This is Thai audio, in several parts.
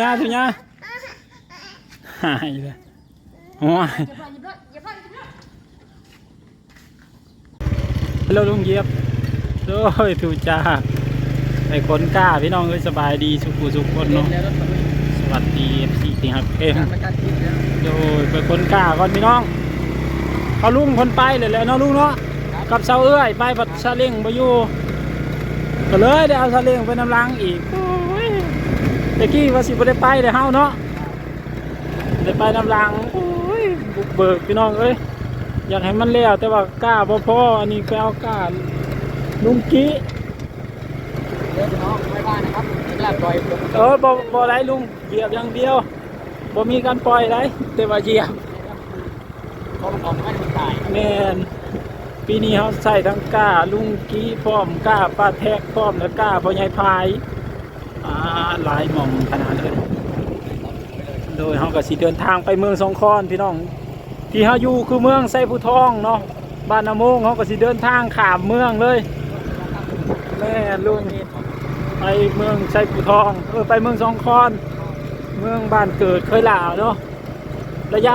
ยาทุยาหายเลยโอ้ยฮัลโหลลุงเยียบโอ้ยทูจ้าไอ้คนกล้าพี่น้องเอ้ยสบายดีสุขุสุขคนเนาะสวัสดีพี่ที่ฮักเองโดยไปคนกล้าก่อนพี่น้องเขาลุงคนไปเลยแหล้วเนาะลุงเนาะกับเสาเอื้อยไปบัดซาเล้งไปอยู่ก็เลยได้เอาซาเล้งไปน้ำล้างอีก ตะกี้ว่าสิบ่ได้ไปเลยเฮาเนาะได้ไปนำลังโอ้ยบุกเบิกพี่น้องเอ้ยอยากให้มันแล้วแต่ว่ากล้าบ่พออันนี้ไปเอากล้าลุงกี้เดี๋ยวน้องไม่บ้านนะครับไม่ได้ปล่อยผมเออบ่บ่ไรลุงเหยียบอย่างเดียวบ่มีการปล่อยไรแต่ว่าเหยียบเพราะมันออกไม่ได้ตายแม่นปีนี้เฮาใส่ทั้งกล้าลุงกี้พร้อมกล้าป้าแทกพร้อมแล้วกล้าพ่อใหญ่พาย อาหลายหม่องขนาดเลยโดยเขาก็สิเดินทางไปเมืองสองคอนพี่น้อง ที่เขาอยู่คือเมืองไซผู้ทองเนาะบ้านนาโมงเขาก็สิเดินทางข้ามเมืองเลยแม่ลุงไปเมืองไซผู้ทองเออไปเมืองสองคอนเมืองบ้านเกิดเคยลาวเนาะระยะ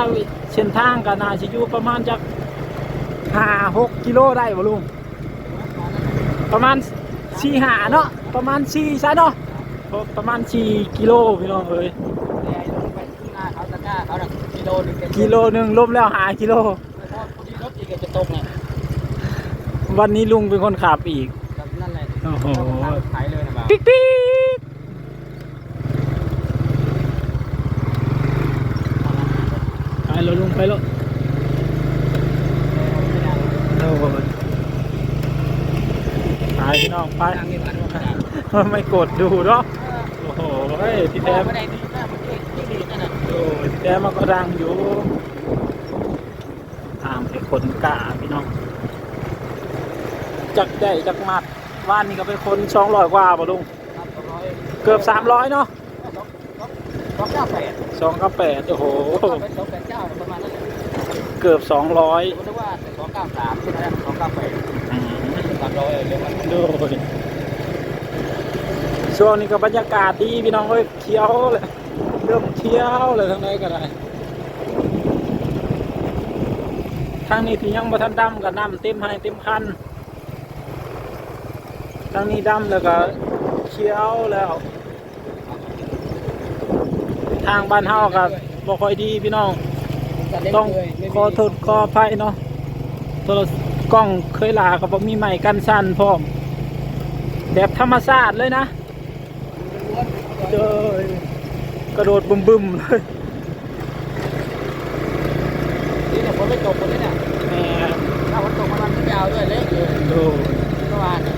เส้นทางก็น่าสิอยู่ประมาณจักห้าหกกิโลได้บ่ลุงประมาณสี่หาเนาะประมาณสี่ซะเนาะ ประมาณสี่กิโลพี่น้องเอ้ยแต่ไอ้ลงไปข้างหน้าเขาตะกร้าเขาน่ะกิโลหนึงเต็มกิโลหนึ่งรวมแล้วหากิโลเพราะคนที่รถอีกจะตกเนี่ยวันนี้ลุงเป็นคนขับอีกแบบนั่นแหละโอ้โหขายเลยนะบ่าวปิ๊กปิ๊กไปแล้วลุงไปแล้วโอ้โหไปพี่น้องไปทางนี้ผ่านมาขนาดไม่กดดูเนาะโอ้โหเฮ้ยพี่แต้มไม่ได้ดีนะมันที่ดีนั่นน่ะโอ้ยพี่แต้มมันก็ดังอยู่ตามไปคนกล้าพี่น้องจักได้จักมัดว่านนี่ก็เป็นคนสองร้อยกว่าป่ะลุงครับสองร้อยเกือบสามร้อยเนาะสองเก้าแปดสองกับแปดโอ้โหเป็นสองแปดเก้าประมาณนั้นแหละเกือบสองร้อยผมนึกว่าสองเก้าสามใช่ไหมสองเก้าแปดสามร้อยเรียกว่าโดย ช่วงนี้ก็บรรยากาศดีพี่น้องเอ้ยเที่ยวเลยเริ่มเที่ยวเลยทั้งนั้นก็ได้ทางนี้ที่ยังบ่ทันดำก็น้ำเต็มให้เต็มคันทางนี้ดำแล้วก็เขียวแล้ว ทางบ้านเฮาก็บ่ค่อยดีพี่น้อง ต้องขอโทษขออภัยเนาะโทรกล้องเคยลาก็บ่มีใหม่กันสั่นพร้อมแบบธรรมชาติเลยนะ เจอกระโดดบึมๆเลยนี่เนี่ยผมไม่ตกคนนี้เนี่ยแม่ถ้าฝนตกมันมันยาวด้วยเละเลยโดดเมื่อวานเนี่ย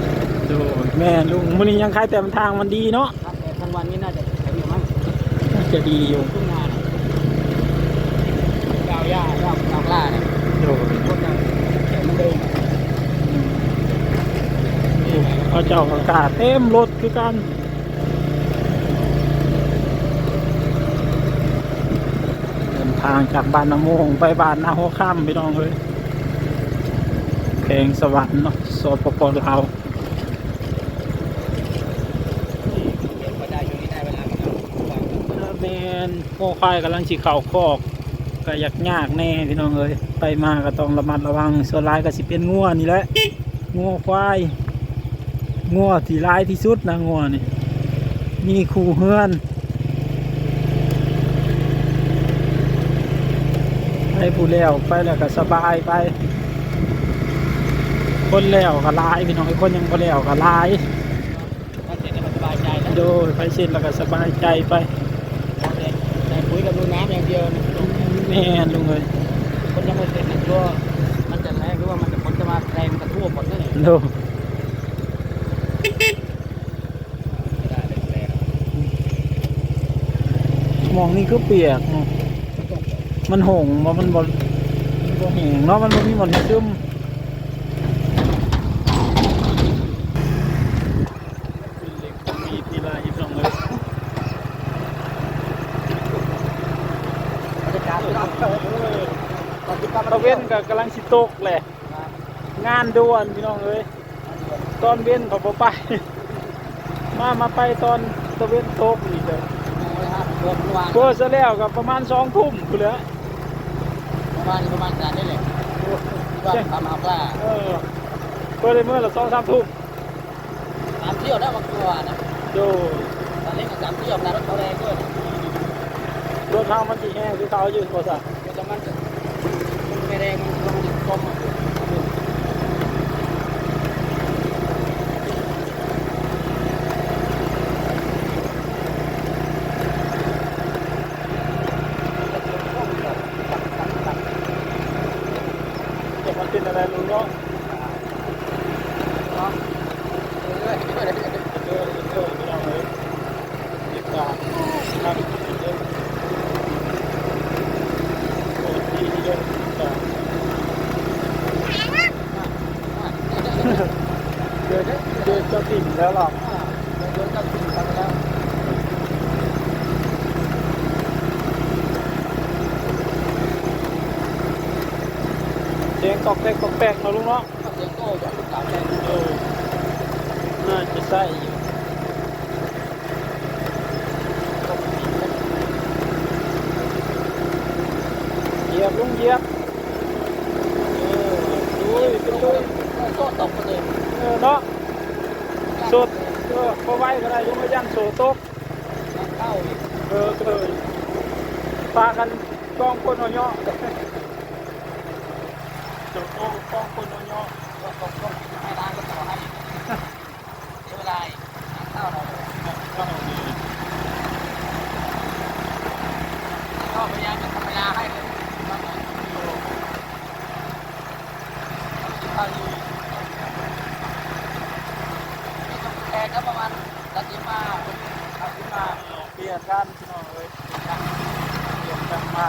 โดดแม่ลุงมื้อนี้ยังคายแต่มันทางมันดีเนาะครับแต่ทั้งวันนี้น่าจะแข็งอยู่มั้งน่าจะดีอยู่ทุ่งนาเนี่ยยาวหญ้ายาวยาวกล้าเนี่ยโดดโคตรจะแข็งเหมือนเดิมนี่เขาเจ้าอากาศเต็มรถคือกันเดิน ทางจากบ้านนาโมงไปบ้านนาหัวค่ำพี่น้องเลยเพลงสวรรค์เนาะสปปลาวเก็บมาได้ช่วงนี้ได้เวลาแล้วแมนโง่ควายกำลังฉีเข่าคอกก็อยากยากแน่พี่น้องเอ้ยไปมาก็ต้องระมัดระวังส่วนร้ายก็สิเป็นงัวนี่แหละงัวควายงัวที่ร้ายที่สุดนะงัวนี่มีคู่เฮือน ไปผู้แล้วไปแล้วก็สบายไป คนแล้วก็ร้ายพี่น้องไอ้คนยังบ่แล้วก็ร้ายถ้าเสร็จแล้วมันสบายใจแล้วโดยไปเส้นแล้วก็สบายใจไปแต่แต่ปุ๋ยกับดูน้ำอย่างเดียวนะแม่นลุงเลยคนยังไม่เสร็จนะกลัวมันจะแรงหรือว่ามันจะฝนจะมาแรงกระทั่วหมดนั่นเองโดไม่ได้เลยแรงมองนี่ก็เปียกเนาะ มันหงบ่มันบ่บ่แหงเนาะมันบ่มีหมดให้ซึมมีทีละยิบลงเลยบรรยากาศตอนที่กลับตะเว้นก็กำลังสิตกแหละงานด่วนพี่น้องเอ้ยตอนเว้นเขาบ่ไป มามาไปตอนตะเว้นตกอีกเลยมาตัวเมื่อวานเพื่อซะแล้วกับประมาณสองทุ่มกูเหลือเมื่อวานนี่ประมาณการนี่แหละที่ว่าทำเอาปลาเออเพื่อเลยเมื่อละสองสามทุ่มตามเที่ยวได้บางตัวนะโดยตอนนี้ก็ตามเที่ยวนะรถเขาแรงด้วยรถเท้ามันจีแห้งคือเขายืนกว่าซะเดี๋ยวจะมันจะมันไม่แรงมันมันจะต้มอะ เก็บมันเป็นอะไรรู้เนาะ เรื่อยๆเรื่อย เออเออไม่ต้องเลยติดตามครับเออโอ้ดีดีเลยติดตามเดินเดินจะติ่ม แล้วหรอๆโดนกับสิ่งกันแล้วเสียงตอกแตกตอกแตกเนาะลุงเนาะก็เสียงโต้จากลูกสาวแรงเออน่าจะใช่อยู่เหยียบลุงเหยียบเออดูเป็นดู โต้ตกก็เลย เออเนาะ สดเออพอไว้ก็ได้ลุงก็ยันโสตกเข้าอีกเออเคยปากันกองคนเอาเนาะเจ้าโอ้กองคนเอาเนาะก็ตกก็ให้ร้านก็ต่อให้เดี๋ยวเวลาเข้าเรา ก็เอาดี ก็พยายามจะทำเวลาให้เลยบ้างไหมเข้าอยู่นี่ก็แพงก็ประมาณละสิบ มาเอาสิบมาเปลี่ยนกันพี่น้องเลยเปลี่ยนกันเปลี่ยนกันมา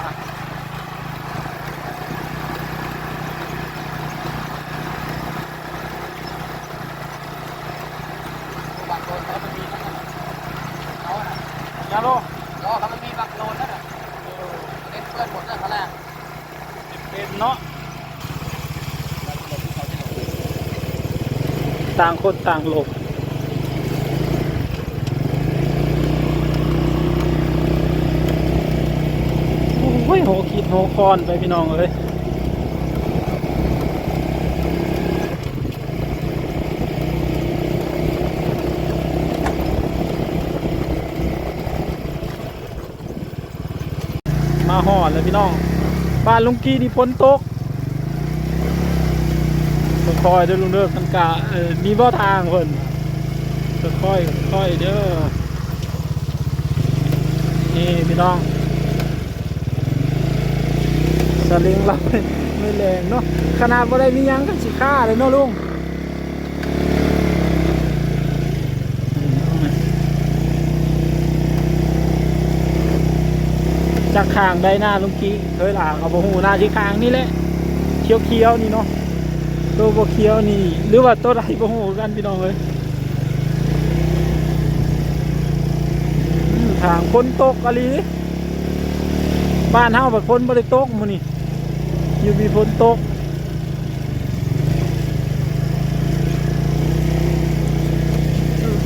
บางโลนเขามันมีนะเขาน่ะยาโลก็เขามันมีบางโลนนั่นน่ะเล่นเพื่อนหมดนั่นเขาแรกเป็นเนาะต่างคนต่างหลบโอ้ยโห คิดโหคอนไปพี่น้องเลยมาหอดเลยพี่น้องบ้านลุงกี้ที่ฝนตกค่อยๆเด้อลุงเด้อกันกะมีบ่ทางเพิ่นค่อยค่อยๆเด้อนี่พี่น้อง สลิงเราไม่แรงเนาะขนาดบ่ได้มียังกันสิค่าเลยเนาะลุงจากข้างได้หน้าลุงกี้เคยหลากับบ่ฮู้หน้าที่ข้างนี่แหละเขียวๆนี่เนาะตัวบเขียวนี่ หรือว่าตัวไรบ่ฮู้กันพี่น้องเอ้ยทางคนตกอะลีบ้านเฮาแบบคนบ่ได้ตกมื้อนี้ อยู่มีฝนตก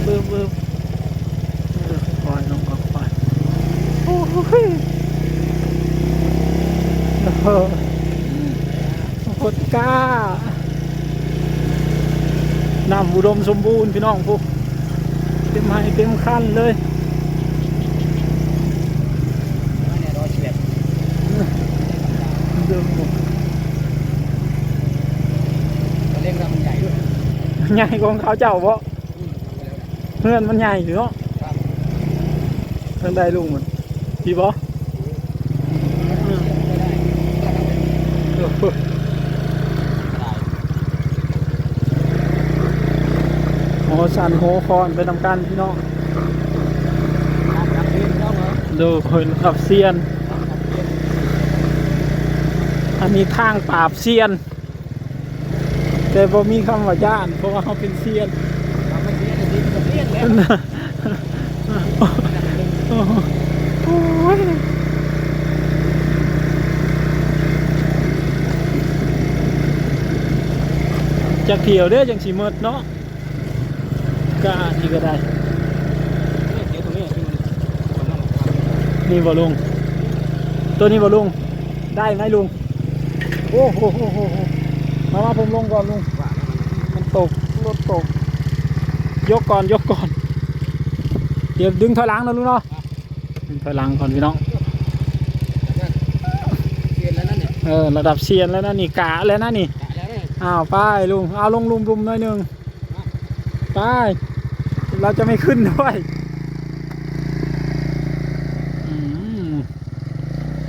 เบิ่มเบิ่มเออปล่อยลงก็ปล่อยโอ้ยโอ้โหดกล้าน้ำอุดมสมบูรณ์พี่น้องพวกเต็มให้เต็มขั้นเลยเนี่ยรอเฉียด เดิมหมด เล่นเรามันใหญ่ด้วย ใหญ่ของเขาเจ้าเพราะเพื่อนมันใหญ่อยู่เนาะเพื่อนได้ลุงมันพี่บอไม่โอ้สันโหคอนไปทำการพี่น้องดูคนขับเซียน อันนี้ทางปราบเซียน แต่พอมีคำว่าย่านเพราะว่าเขาเป็นเซียนทำไม่เรียนดีก็เรียนแล้วโอ้ยจากเที่ยวเด้อจังสีเมดเนาะก็อันนี้ก็ได้เดี๋ยวตรงนี้ที่มันคนนั่งนี่บ่ลุง ตัวนี้บ่ลุง ได้ไหมลุง โอ้โห มาว่าผมลงก่อนลุงมันตกรถตก ยกก่อนยกก่อน เดี๋ยวดึงถอยหลังนะลุงเนาะดึงถอยหลังก่อนพี่น้องเปลี่ยนแล้วนั่นเนี่ยเออระดับเซียนแล้วนะนี่กะแล้วนะนี่กะแล้วเนี่ยอ้าวไปลุงเอาลงลุมลุมหน่อยหนึ่งไปเราจะไม่ขึ้นด้วยอืม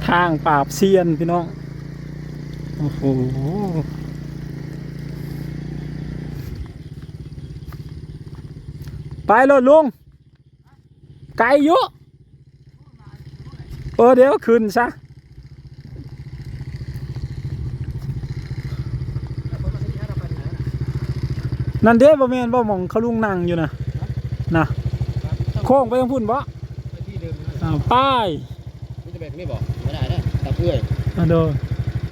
ทางปราบเซียนพี่น้อง โอ้โห ไปรถลุง ไกลอยุเออเดี๋ยวขึ้นซะนั่นเด้บ่แม่นบ่หมองเขาลุงนั่งอยู่นะนะโค้งไปทางพุ่นบ่ที่เดิมอ้าวป้ายมันจะแบบนี้บอกไม่ได้นะตะเพื่อยอะโดย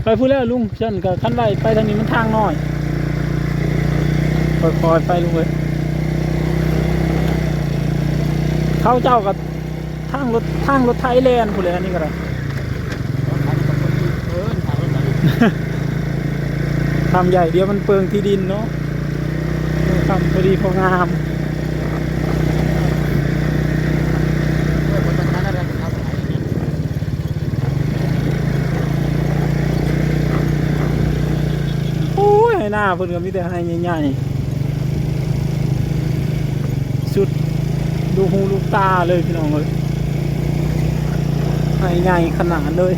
ไปพูดแล้วลุงเช่นกับคันไว้ไปทางนี้มันทางน้อยค่อยๆไปลุงเว้ย เขาเจ้ากับทางรถทางรถไทยแลนด์พูดเลยอันนี้ก็ได้เออถาทำใหญ่เดียวมันเปลืองที่ดินเนาะทำพอดีพองามเออคนทางนั้นอะไรครับโอ้ยหน้าเพิ่นก็มีแต่ให้ใหญ่ๆสุด ดูหูลูกตาเลยพี่น้องเลยใหญ่ขนาดเลย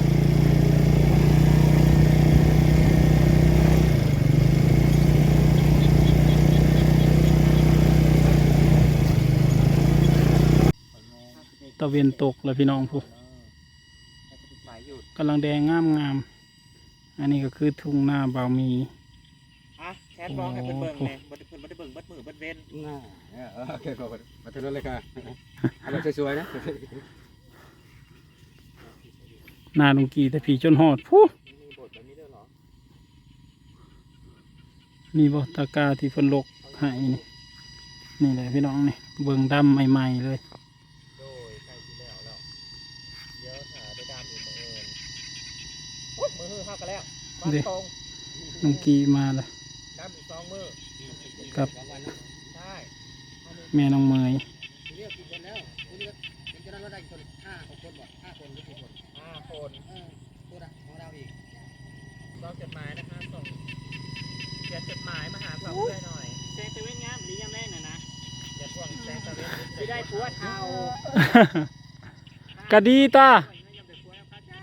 ตะเวนตกเลยพี่น้องผู้กำลังแดงงามงามๆอันนี้ก็คือทุ่งนาบาวมี แคทบอกให้เพิ่นเบิ่งแหน่บ่ได้เพิ่นบ่ได้เบิ่งเบิดมือเบิดเว้นน่าเออโอเคขอบคุณมาถึงรถเลยค่ะเอาแบบสวยๆนะหนาลุงกีแต่ผีจนหอดผู้มีบทแบบนี้ด้วยเหรอนี่บ่ตะกร้าที่เพิ่นลกให้นี่นี่แหละพี่น้องนี่เบิ่งดำใหม่ ๆ เลยโดยใกล้สิแล้วแล้วเดี๋ยวถ้าได้ดามอีกมื้ออื่นโอ๊ยมือฮือเฮากันแล้ววางเด้ตรงลุงกีมาเลยดามอี กสองมือกับใช่แม่น้องเมยทีเดียวกี่คนแล้วคุณก็เป็นจะนั่งรถได้กี่คนห้าหกคนบ่ห้าคนหรือกี่คนห้าคนเออพูดอะของเราอีกต้องจดหมายนะคะส่งเขียนจดหมายมาหาสาวเพื่อนหน่อยแซงตะเวนงามหรือยามแรงน่ะนะอย่าพ่วงแซงตะเวนสิได้ผัวเฒ่ากะดีตาอย่าไปผัวเขาจ้า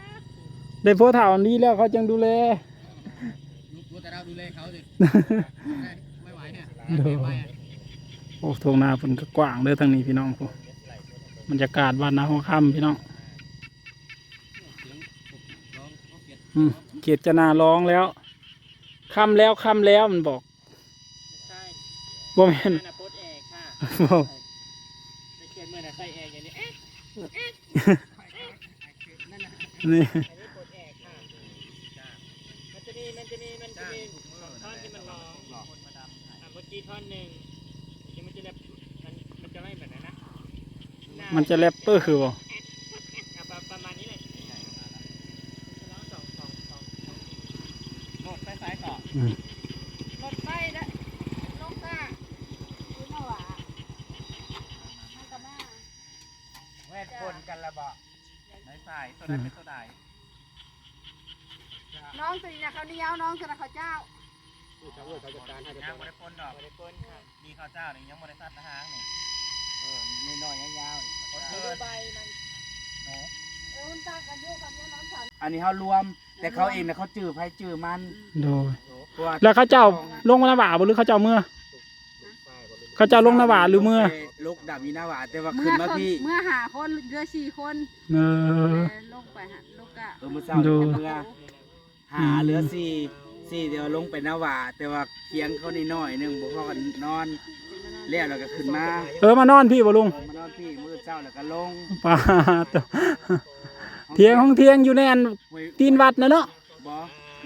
ได้โพสต์ถาวนี้แล้วเขาจังดูแลรู้แต่เรา ดูแลเขาสิไม่ไหวเนี่ยเด้อไปอะโอ้ทงนาเพิ่นก็กว้างเด้อทางนี้พี่น้องผู้บรรยากาศบ้านนาหัวค่ำพี่น้องร้องเขาเกลียดอืมเกียรตินาร้องแล้วค่ำแล้วค่ำแล้วมันบอกใช่บ่แม่นนั่นน่ะโพสต์แอกค่ะบ่ไปเขียน มันจะแรปเปอร์คือบ่อะประประมาณนี้เลยร้องสองสองสองสองหมดไปซ้ายต่ออืมหมดไปแล้วลงซ่าคุณเอาหวามันก็มาแวดคนกันละบ่ในสายตัวนั้นเป็นตัวใดน้องตัวนี้นะเขาวเหนียวน้องตัวนั้นเขาวเจ้าเขาเออเขาจัดการให้ยังไม่ได้ปนดอกไม่ได้ปนค่ะมีข้าวเจ้านี่ยังไม่ได้ซัดนะฮางนี่เออน้อยๆยาวๆนี่ คนเกินใบมันหนูเออมันตากันเยอะกันเยอะน้องสันอันนี้เขารวม แต่เขาเองนะเขาจื้อไผจื้อมันโดยเพราะว่าแล้วเขาเจ้าลงมาหน้าบ่าบ่หรือเขาเจ้าเมื่อ เขาเจ้าลงหน้าบ่าหรือเมื่อลูกดับมีหน้าหวาแต่ว่าเมื่ขึ้อนมาคนพี่เมื่อหาคนเหลือสี่คนเออเออลงไปหาลูกอะเออมื้อเช้าดูเนี่ยเมื่อหาเหลือสี่สี่เดี๋ยวลงไปหน้าหวาแต่ว่าเคียงเขานี่น้อยหนึงบ่พอกันนอน แล้วเราก็ขึ้นมาเออมานอนพี่บ่ลุงมานอนพี่มื้อเช้าแล้วก็ลงปาดเทียงห้องเทียงอยู่ในอันห้วยตีนวัดนะเนาะบ่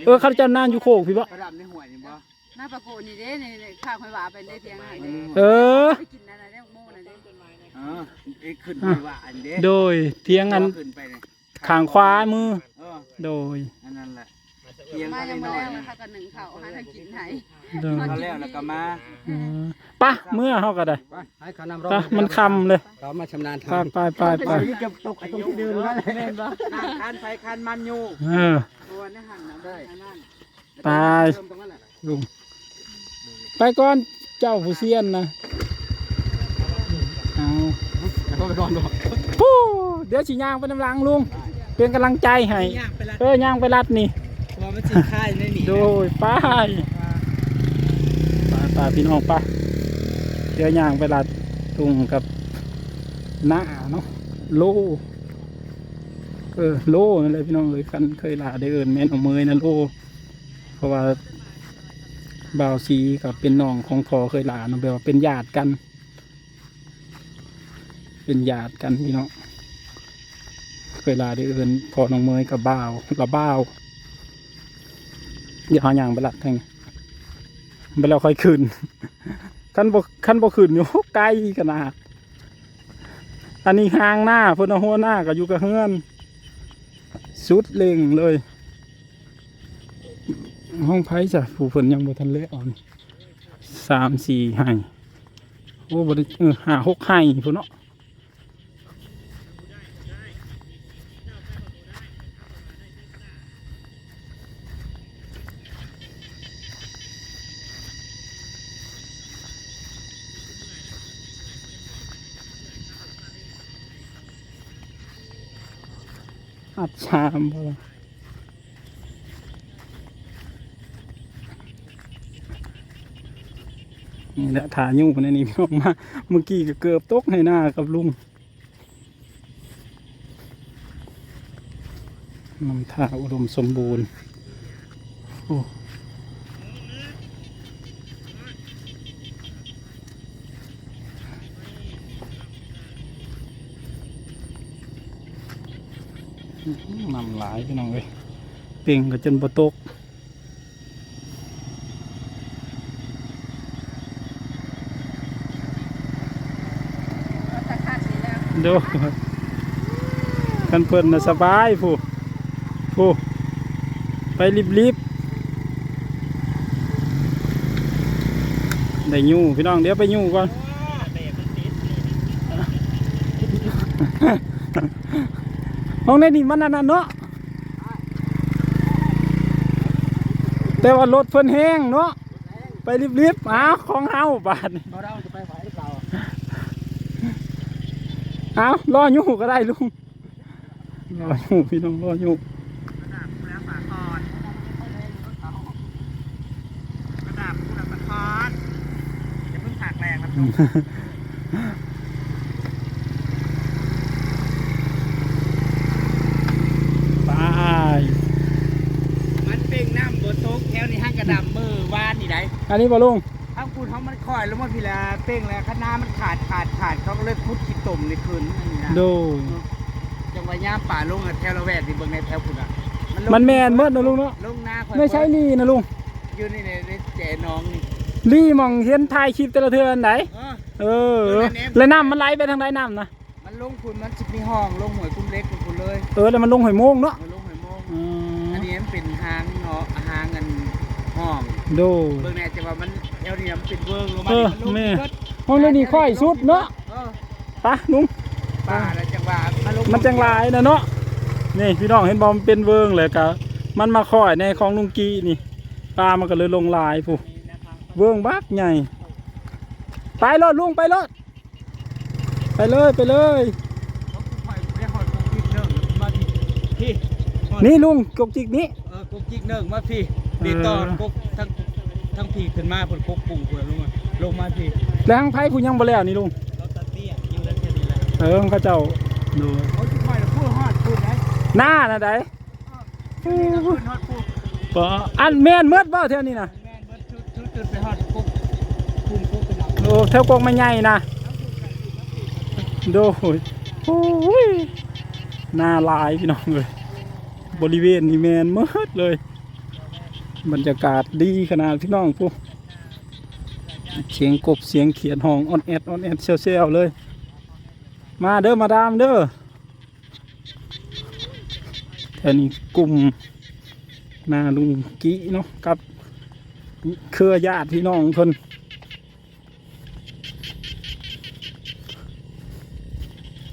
เออเขาเจ้านานอยู่โคกพี่บ่กระดับในห้วยนี่บ่หน้าประโกนี่เด้ในข้าวหอยหวาเป็นได้เพียงไหนเด้เออไปกินอะไรได้โม่น่ะเด้เอไอ้ขึ้นไปว่าอันเด้โดยเทียงอันขึ้นไปเนี่ยข้างขวามือเออโดยอันนั้นแหละเทียงมาเขายังน้มาอยแล้วๆนะนะคะกับหนึ่งเขาหาทางกินไหน โดยเขาแล้วแล้วก็มาอืมไป่ะเมื่อเฮาก็ได้ไปให้ขานำรอไป่ะมันคำเลยเรามาชำนาญไปทางไปไปไปนี่เก็บตกไอ้ตรงที่เดินนั่นแหละแม่นบ่คันไฟคันมันอยู่เออ ตัวนี่หันนะได้นั่นไปเติมตรงนั้นแหละลุงไปก่อนเจ้าผู้เซียนนะเอาแล้วก็ไปก่อนดูปู้เดี๋ยวสิย่างไปน้ำหลังลุงเป็นกำลังใจให้ ย่างไปละเออย่างไปรัดนี่ ตัวมันสิค่ายไม่หนี โดยไปไปไปพี่น้องไปเดี๋ยวย่างไปรัดลุงกับหน้าเนาะโลเออโลนั่นเลยพี่น้องเลยกันเคยลาได้เอินแม่นเอาเมยนะโล เพราะว่าบ่าวสีกับเป็นน้องของพอเคยหลาเนาะแบบว่าเป็นญาติกัน เป็นญาติกันพี่น้องเคยลาได้เอินพอน้องเมยกับบ่าวละบ่าวอย่าหาอย่างไปลัดแทง ไปแล้วค่อยขึ้นขั้นบกขั้นบกขึ้นอยู่ไกลขนาด อันนี้หางหน้าเพิ่นเอาหัวหน้าก็อยู่กับเฮือนสุดเล่งเลย ห้องไพ่จ้ะผู้ฝนยังบ่ทันเละอ่อนสามสี่ไห้โอ้บ่ได้เออห้าหกไห้พุ่นเนาะ ชามบ่ล่ะนี่แหละถายุ่งคนนี้พี่น้องมา เมื่อกี้ก็เกือบตกในหน้ากับลุงน้ำท่าอุดมสมบูรณ์โอ้ นำหลายพี่น้องเลยเป่งก็จนบ่ตกก็ตะขาดนี่แล้วดูกันเพิ่นนะสบายผู้ผู้ไปรีบๆได้ยูพี่น้องเดี๋ยวไปยูก่อน ห้องในนี่มันอันนั้นเนาะแต่ว่ารถเพิ่นแห้งเนาะไปรีบๆอ้าวของเฮาบาดนี่เราจะไปไหวหรือเปล่าเอารออยู่ก็ได้ลุงรออยู่พี่น้องรออยู่ระดับผู้รับฝากคอนระดับผู้รับฝากคอนอย่าเพิ่งผากแรงนะพี่ ไป มันเป็นน้ำบนโต๊ะแถวนี้ห้างกระดำมือวานนี่ได อันนี้บอลุงถ้าคุณเขามันคอยแล้วมันพีลาเป้งแล้วคณะมันขาดขาดขาดเขาก็เลยพุดขีดตุ่มในคืนอันนี้นะดู จังหวะย่ามป่าลงอะแถวละแวกที่เบิ่งในแถวคุณอะลงมันแมนเมื่อนะลุงเนาะ ลงหน้าคอยไม่ใช่ลีนะลุงอยู่นี่ในในแจน้องนี่ลีมองเห็นถ่ายคลิปแต่ละเทือนไหนเออ เออ แล้วน้ำมันไหลไปทางใดน้ำนะ มันลงคุณมันสิมีห้องลงหวยคุ้มเล็กคุณเลย เออแล้วมันลงหอยโมงเนาะมันลงหวยโมง อืมอันนี้มันเป็นหางเนาะหางกัน ห้องดูเบิ่งแน่จะว่ามันแถวนี้มันเป็นเบิ่งลงมาเออมันลงแม่เบิดห้องนี้นี่ค่อยสุดเนาะเออไปะลุง ป่าแล้วจังหวะมันลงมันจังหลายนะเนาะนี่พี่น้องเห็นบอมนเป็นเวิงเลยกะมันมาค่อยในของลุงกีนี่ปลามันก็เลยลงลายผู้เวิงบักใหญ่ไปรถลุงไปรถไปเลยไปเลยเขาปล่อยไปหอดกุ๊กจิ๊กเนิ่งมาพี่พี่หอดนี่ลุงกกจิกนี้เออกุ๊กจิ๊กเนิ่งมาพี่ ดีตอนกุ๊กทั้งทั้งพี่ขึ้นมาเพิ่นกุ๊กปุ่งเพิ่นลงมาลงมาพี่แล้วทางไพ่ผู้ยังบ่แล้วนี่ลุงเราตัดเตี้ยอยู่แล้วแค่นี้แหละเออเขาเจ้าดูเขาสิปล่อยแล้วพูดฮอดพูดนะหน้านะไดพูดฮอดพูดปะอันแม่นเมืดบ่เท่านี้นะแม่นเบิดชุดชุดชุดไปฮอดกุ๊กปุ่งกุ๊กไปหลังโอ้เท่ากกไม่ใหญ่นะดูโอ้ยหน้าลายพี่น้องเลยบริเวณนี้แมนเมืดเลย บรรยากาศดีขนาดพี่น้องพวกเสียงกบเสียงเขียนห้องออนแอดออนแอดเซลเซลเลย มาเด้อมาดามเด้อแถวนี้กลุ่มนาลุงกี้เนาะกับเครือญาติพี่น้องเพิ่น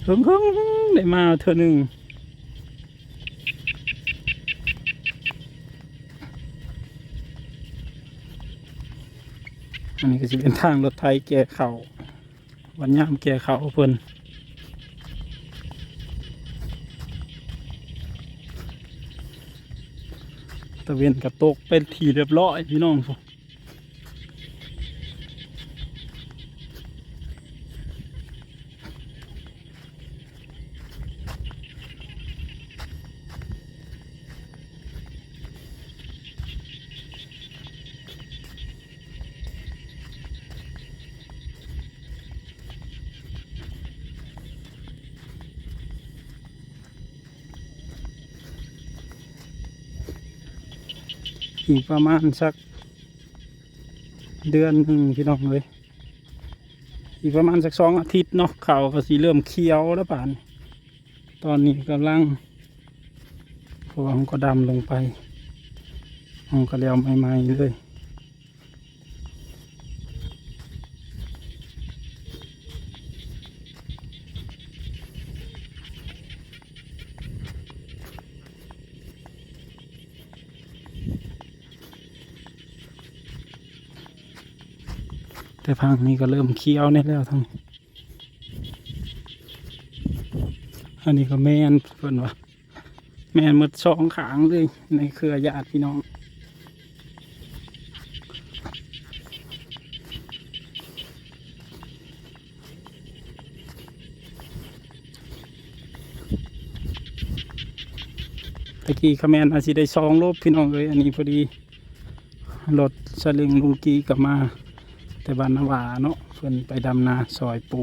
เพิ่งเพิ่งได้มาเธอหนึ่ง อันนี้ก็จะเป็นทางรถไทยแก่เขาวันย่ามแก่เขาเพิ่นตะเวนกระตกเป็นทีเรียบร้อยพี่น้องพว อีกประมาณสักเดือนหนึ่งพี่น้องเลยอีกประมาณสักสองอาทิตย์เนาะเขาก็สีเริ่มเขียวแล้วป่าน ตอนนี้กำลังเพราะว่ามันก็ดำลงไปมันก็เลี้ยวใหม่ๆเลย แต่พังนี้ก็เริ่มเคี้ยวนี่แล้วทั้งอันนี้ก็แมนเพิ่นว่าแมนมดสองขางเลยในเครือญาติพี่น้องตะกี้ขแมนอาจสิได้สองลบพี่น้องเลยอันนี้พอดีรถสลิงลุงกีกลับมา แต่บ้านนาวาเนาะเพิ่นไปดำนาซอยปู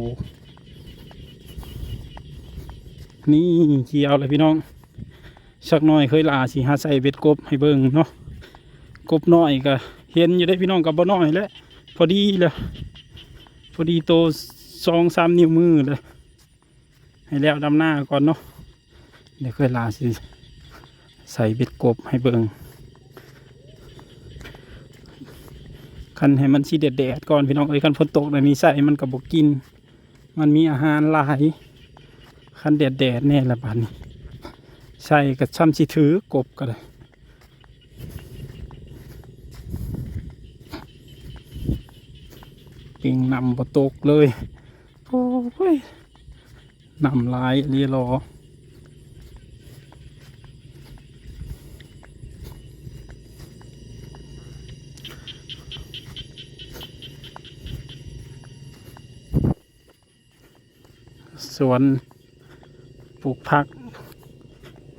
นี่เกี่ยวเลยพี่น้องสักหน่อยเคยลาสิหาใส่เบ็ดกบให้เบิ่งเนาะกบน้อยก็เห็นอยู่ได้พี่น้องกับบ่น้อยแล้วพอดีเลยพอดีโตสองสามนิ้วมือเลยให้แล้วดำหน้าก่อนเนาะเดี๋ยวเคยลาสิใส่เบ็ดกบให้เบิ่ง คันให้มันสีแดดๆก่อนพี่น้องเอ้ยคันฝนตกแบบนี้ใส่มันกับบกกิน มันมีอาหารหลายคันแดดๆแน่ละบาดนี้ใส่กับช่ำสิถือกบก็ได้ปิงนำบตกเลยโอ้ยนำลายเรียรอ วนปลูกผัก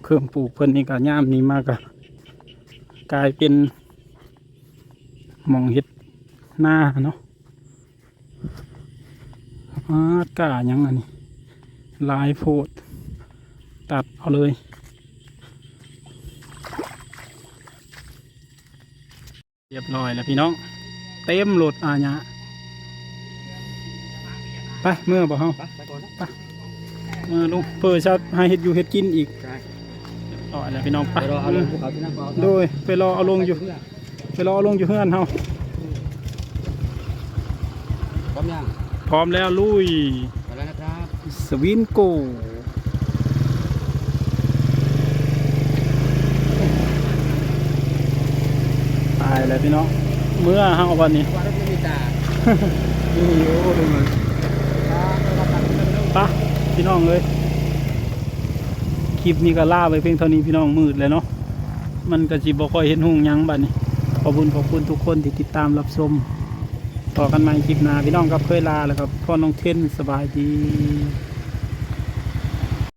เครื่องปลูกเพิ่นนี่ก็ย่ามนี้มากอะกลายเป็นมองเฮ็ดหน้าเนาะอากาหยังอันนี้ลายโพด ตัดเอาเลยเรียบร้อยแล้วพี่น้อง เต็มรถอาญะไปเมื่อบอกเฮาไป มื่อลุงเพื่อจะให้เห็ดอยู่เห็ดกินอีกใช่ต่อยแล้วพี่น้องไปไปรอเอาลงภูเขาที่นั่นก่อนโดยไปรอเอาลงอยู่ ไปรอเอาลงอยู่เฮือนเฮาพร้อมยังพร้อมแล้วลุยไปแล้วนะครับสวินโกตายแล้วพี่น้องเมื่อเฮาวันนี้ว่าแล้วมีตานี่โอ้ดูมันปะ พี่น้องเลยคลิปนี้ก็ล่าไปเพียงเท่านี้พี่น้องมืดเลยเนาะมันก็จีบอคอยเห็นหุ่งยังบัดนี้ขอบคุณขอบคุณทุกคนที่ติดตามรับชมต่อกันใหม่คลิปหน้าพี่น้องครับเคยลาแล้วครับพ่อน้องเทนสบายดี